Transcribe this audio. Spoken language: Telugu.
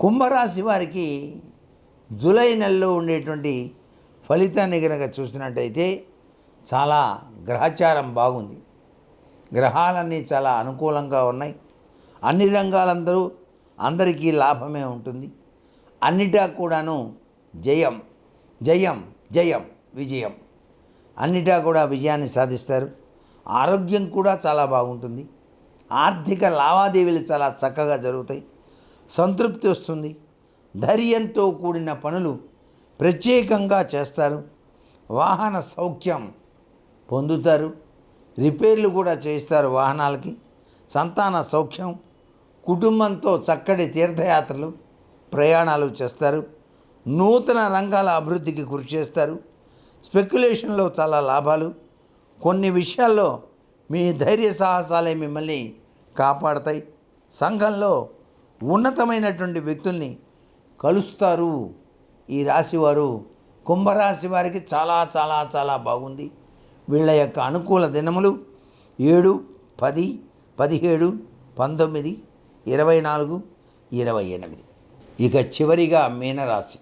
కుంభరాశి వారికి జూలై నెలలో ఉండేటువంటి ఫలితాన్ని కనుక చూసినట్టయితే చాలా గ్రహచారం బాగుంది. గ్రహాలన్నీ చాలా అనుకూలంగా ఉన్నాయి. అన్ని రంగాలందరూ అందరికీ లాభమే ఉంటుంది. అన్నిటా కూడాను జయం జయం జయం విజయం. అన్నిటా కూడా విజయాన్ని సాధిస్తారు. ఆరోగ్యం కూడా చాలా బాగుంటుంది. ఆర్థిక లావాదేవీలు చాలా చక్కగా జరుగుతాయి. సంతృప్తి వస్తుంది. ధైర్యంతో కూడిన పనులు ప్రత్యేకంగా చేస్తారు. వాహన సౌఖ్యం పొందుతారు. రిపేర్లు కూడా చేయిస్తారు వాహనాలకి. సంతాన సౌఖ్యం కుటుంబంతో చక్కటి తీర్థయాత్రలు ప్రయాణాలు చేస్తారు. నూతన రంగాల అభివృద్ధికి కృషి చేస్తారు. స్పెక్యులేషన్లో చాలా లాభాలు. కొన్ని విషయాల్లో మీ ధైర్య సాహసాలే మిమ్మల్ని కాపాడతాయి. సంఘంలో ఉన్నతమైనటువంటి వ్యక్తుల్ని కలుస్తారు. ఈ రాశివారు కుంభరాశి వారికి చాలా చాలా చాలా బాగుంది. వీళ్ళ యొక్క అనుకూల దినములు ఏడు పది పదిహేడు పంతొమ్మిది ఇరవై నాలుగు ఇరవై ఎనిమిది. ఇక చివరిగా మీనరాశి.